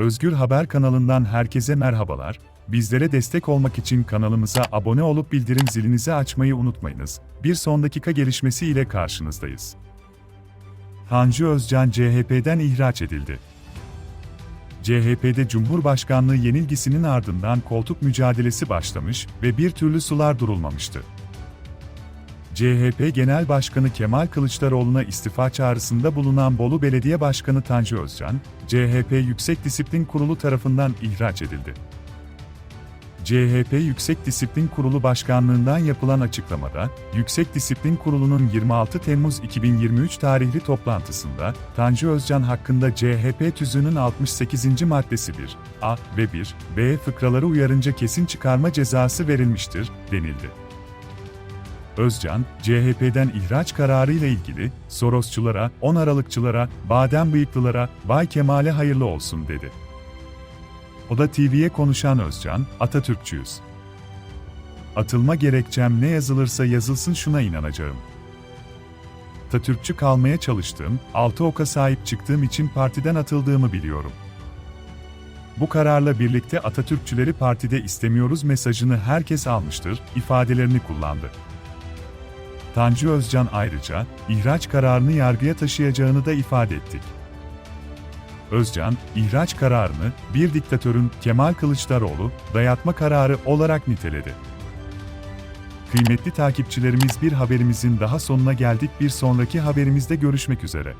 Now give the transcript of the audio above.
Özgür Haber kanalından herkese merhabalar. Bizlere destek olmak için kanalımıza abone olup bildirim zilinizi açmayı unutmayınız. Bir son dakika gelişmesi ile karşınızdayız. Tanju Özcan CHP'den ihraç edildi. CHP'de Cumhurbaşkanlığı yenilgisinin ardından koltuk mücadelesi başlamış ve bir türlü sular durulmamıştı. CHP Genel Başkanı Kemal Kılıçdaroğlu'na istifa çağrısında bulunan Bolu Belediye Başkanı Tanju Özcan, CHP Yüksek Disiplin Kurulu tarafından ihraç edildi. CHP Yüksek Disiplin Kurulu Başkanlığından yapılan açıklamada, Yüksek Disiplin Kurulu'nun 26 Temmuz 2023 tarihli toplantısında, Tanju Özcan hakkında CHP tüzüğünün 68. maddesi 1, A ve 1, B fıkraları uyarınca kesin çıkarma cezası verilmiştir, denildi. Özcan, CHP'den ihraç kararı ile ilgili Sorosçulara, 10 Aralıkçılara, badem bıyıklılara, Bay Kemal'e hayırlı olsun dedi. O da TV'ye konuşan Özcan, Atatürkçüyüz. Atılma gerekçem ne yazılırsa yazılsın şuna inanacağım. Atatürkçü kalmaya çalıştığım, altı oka sahip çıktığım için partiden atıldığımı biliyorum. Bu kararla birlikte Atatürkçüleri partide istemiyoruz mesajını herkes almıştır, ifadelerini kullandı. Tanju Özcan ayrıca, ihraç kararını yargıya taşıyacağını da ifade ettik. Özcan, ihraç kararını, bir diktatörün Kemal Kılıçdaroğlu, dayatma kararı olarak niteledi. Kıymetli takipçilerimiz bir haberimizin daha sonuna geldik bir sonraki haberimizde görüşmek üzere.